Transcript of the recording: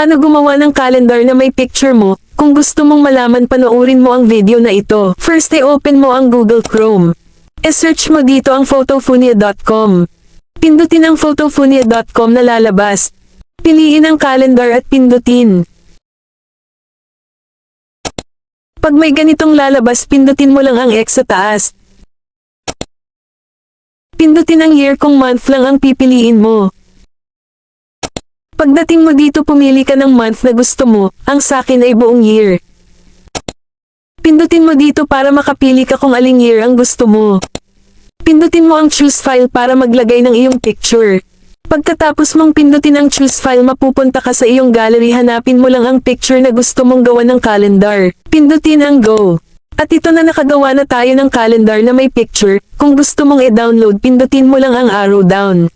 Paano gumawa ng calendar na may picture mo? Kung gusto mong malaman panoorin mo ang video na ito. First i-open mo ang Google Chrome. E-search mo dito ang photofunia.com. Pindutin ang photofunia.com na lalabas. Piliin ang calendar at pindutin. Pag may ganitong lalabas pindutin mo lang ang X sa taas. Pindutin ang year kung month lang ang pipiliin mo. Pagdating mo dito pumili ka ng month na gusto mo, ang sakin ay buong year. Pindutin mo dito para makapili ka kung aling year ang gusto mo. Pindutin mo ang choose file para maglagay ng iyong picture. Pagkatapos mong pindutin ang choose file mapupunta ka sa iyong gallery hanapin mo lang ang picture na gusto mong gawa ng calendar. Pindutin ang go. At ito na nakagawa na tayo ng calendar na may picture, kung gusto mong i-download pindutin mo lang ang arrow down.